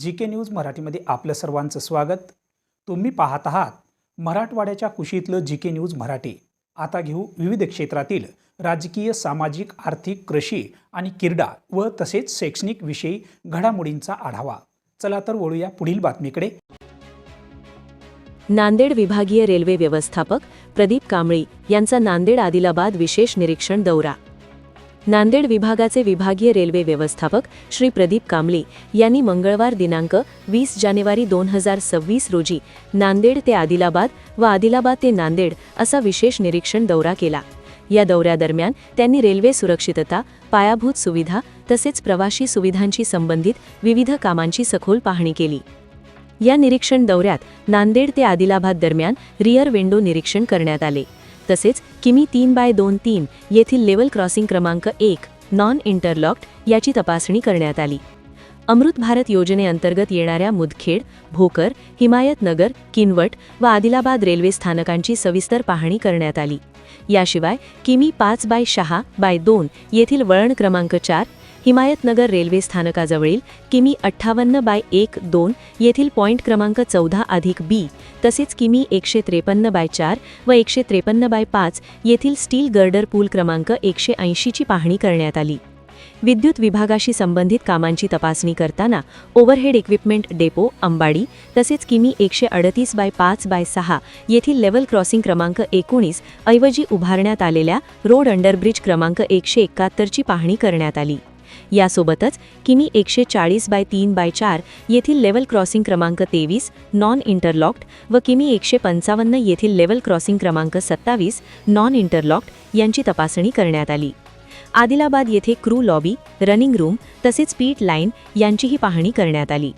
जी K news मराठीमध्ये आपलं सर्वांचं स्वागत. तुम्ही पाहत आहात मराठवाड्याच्या कुशीतलं जी के न्यूज मराठी. आता घेऊ विविध क्षेत्रातील राजकीय सामाजिक आर्थिक कृषी आणि क्रीडा व तसेच शैक्षणिक विषयी घडामोडींचा आढावा. चला तर वळूया पुढील बातमीकडे. नांदेड विभागीय रेल्वे व्यवस्थापक प्रदीप कांबळी यांचा नांदेड आदिलाबाद विशेष निरीक्षण दौरा. नांदेड विभागाचे विभागीय रेल्वे व्यवस्थापक श्री प्रदीप कांबळी यांनी मंगळवार दिनांक वीस जानेवारी दोन हजार सव्वीस रोजी नांदेड ते आदिलाबाद व आदिलाबाद ते नांदेड असा विशेष निरीक्षण दौरा केला. या दौऱ्यादरम्यान त्यांनी रेल्वे सुरक्षितता पायाभूत सुविधा तसेच प्रवाशी सुविधांशी संबंधित विविध कामांची सखोल पाहणी केली. या निरीक्षण दौऱ्यात नांदेड ते आदिलाबाद दरम्यान रिअर विंडो निरीक्षण करण्यात आले. तसेच किमी तीन बाय दोन तीन येथील लेवल क्रॉसिंग क्रमांक एक नॉन इंटरलॉक्ड याची तपासणी करण्यात आली. अमृत भारत योजनेअंतर्गत येणाऱ्या मुदखेड भोकर हिमायतनगर किनवट व आदिलाबाद रेल्वे स्थानकांची सविस्तर पाहणी करण्यात आली. याशिवाय किमी पाच बाय सहा बाय दोन येथील वळण क्रमांक चार हिमायतनगर रेल्वे स्थानकाजवळील किमी अठ्ठावन्न बाय एक दोन येथील पॉईंट क्रमांक चौदा अधिक बी तसेच किमी एकशे त्रेपन्न बाय चार व एकशे त्रेपन्न बाय पाच येथील स्टील गर्डर पूल क्रमांक एकशे ऐंशीची पाहणी करण्यात आली. विद्युत विभागाशी संबंधित कामांची तपासणी करताना ओव्हरहेड इक्विपमेंट डेपो अंबाडी तसेच किमी एकशे अडतीस बाय पाच बाय सहा येथील लेवल क्रॉसिंग क्रमांक एकोणीस ऐवजी उभारण्यात आलेल्या रोड अंडरब्रिज क्रमांक एकशे एकाहत्तरची पाहणी करण्यात आली. यासोबतच किमी एकशे चाळीस बाय तीन बाय चार येथील लेवल क्रॉसिंग क्रमांक तेवीस नॉन इंटरलॉक्ड व किमी एकशे पंचावन्न येथील लेवल क्रॉसिंग क्रमांक सत्तावीस नॉन इंटरलॉक्ड यांची तपासणी करण्यात आली. आदिलाबाद येथे क्रू लॉबी रनिंग रूम तसेच पीट लाईन यांचीही पाहणी करण्यात आली.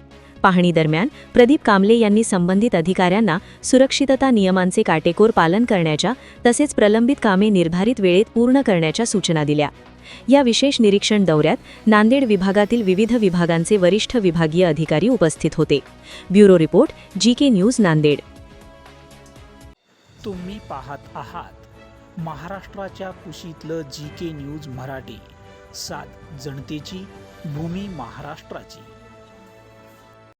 पाहणी दरम्यान प्रदीप कांबले यांनी संबंधित अधिकाऱ्यांना सुरक्षितता नियमांचे काटेकोर पालन करण्याच्या तसेच प्रलंबित कामे निर्धारित वेळेत पूर्ण करण्याच्या सूचना दिल्या. या विशेष निरीक्षण दौऱ्यात नांदेड विभागातील विविध विभागांचे वरिष्ठ विभागीय अधिकारी उपस्थित होते. Bureau report G K news Nanded. तुम्ही पाहत आहात महाराष्ट्राच्या कुशीतलं जी के न्यूज मराठी. सात जनतेची भूमी महाराष्ट्राची.